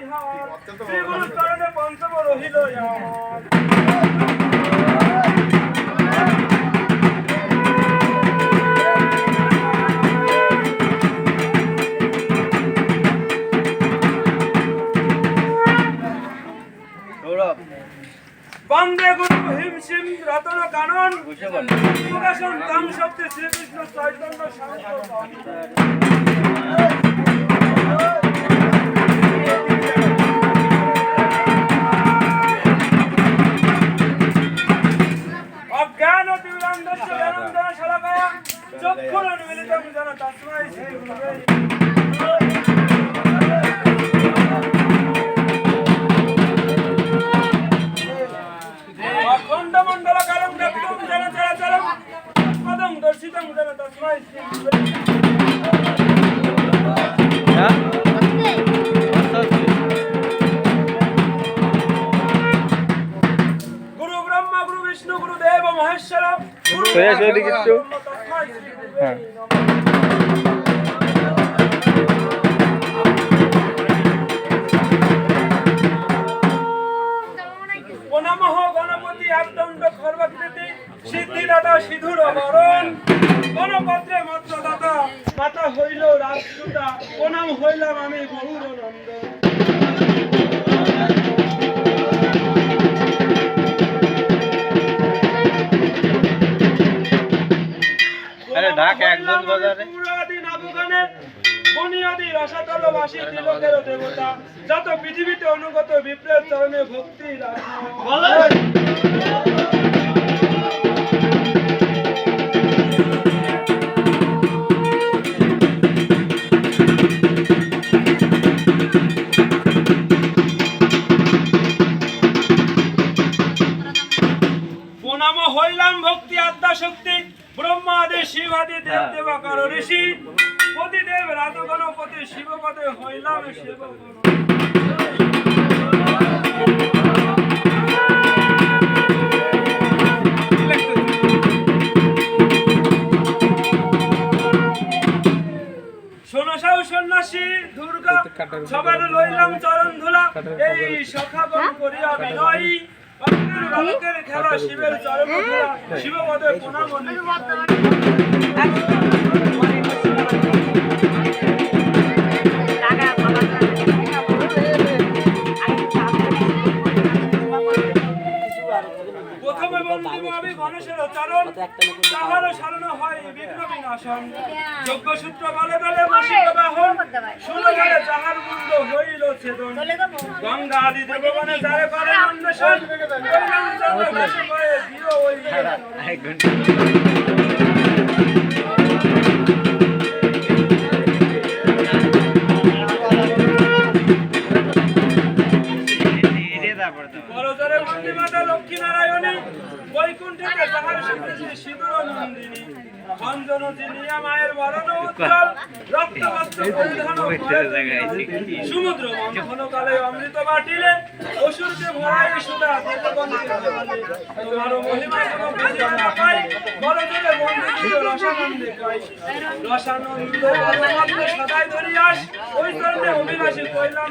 বিহার শ্রী গুরু চরণে পঞ্চম রহিল বন্দে গুরু হিম সিম রতন কানন। প্রকাশন তাম শক্তি শ্রীকৃষ্ণ চৈতন্য সাংখ্য চক্ষুরন্মিলিতং যেন তস্मै শ্রী গুরুবে অখণ্ড গুরু ব্রহ্মা গুরু বিষ্ণু গুরু দেব মহেশ্বর সোজা সোজা একটু। হ্যাঁ। প্রণামহ গণপতি সিধুর বরণ গণপত্রে মাত্র দাতা মাতা হইল রাজসুতা, প্রণাম হইলাম আমি গরুর নন্দন দেবতা। যত পৃথিবীতে অনুগত বিপ্লব চরণে ভক্তি হইলাম ভক্তি আদ্যা শক্তি। ব্রহ্মাদি শিবাদি দেব দেবাকার ঋষি। পতিদেব রাত গণপতি শিবপদে হইলাম শিব সন্ন্যাসী দুর্গা সবার লইলাম চরণ ধুলা। এই সখাগণ করিয়া বিনয়ী। বালকের খেলা শিবের চরণ ধুলা শিবপদে প্রণাম বিনাশন যজ্ঞ সূত্র বলে বলে বসিত বাহন সুরগারে যাহার মুন্ড হইল ছেদন। গঙ্গা আদি দেবগণে যারে করে অন্বেষণ দিল ওই বড়জরে লক্ষ্মী নারায়ণী বৈকুণ্ঠে যাহার শিখেছে সিঁদুর নন্দিনী সমুদ্র মন্থন কালে অমৃত বাটিলে অসুরকে ভরাই সুদা তোমার মহিমা কোনো বেঁচে না পাই বন্দি রসানন্দে পাই রসানন্দ সদাই ধরিয়াস ওই তরণে অভিলাষী কইলাম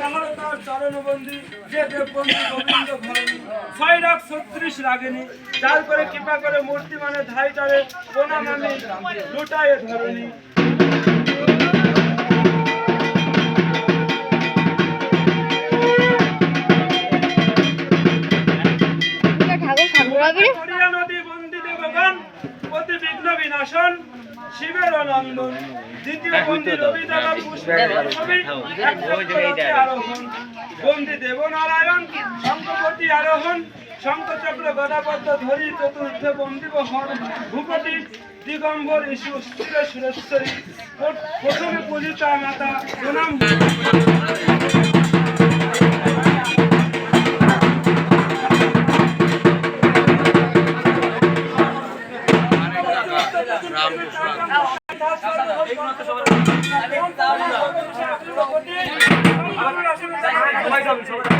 তাহার তার চরণবন্দি যে দেববন্দি গোবিন্দ ধরণী ছয় রাগ ছত্রিশ রাগিনী, যার করে কৃপা করে মূর্তি মানে ধাই তারে প্রণাম আমি লুটায় ধরণী নন্দন দ্বিতীয় বন্দী রবি দ্বারা আরোহণ বন্দি দেবনারায়ণ শঙ্কপতি আরোহণ শঙ্কচক্র গদাপদ্ম ধরি চতুর্থ বন্দিব হর ভূপতি দিগম্বর ইসু স্থির সুরেশ্বরী প্রথমে পূজিতা মাতা প্রণাম সবাই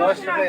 দশ টাকাই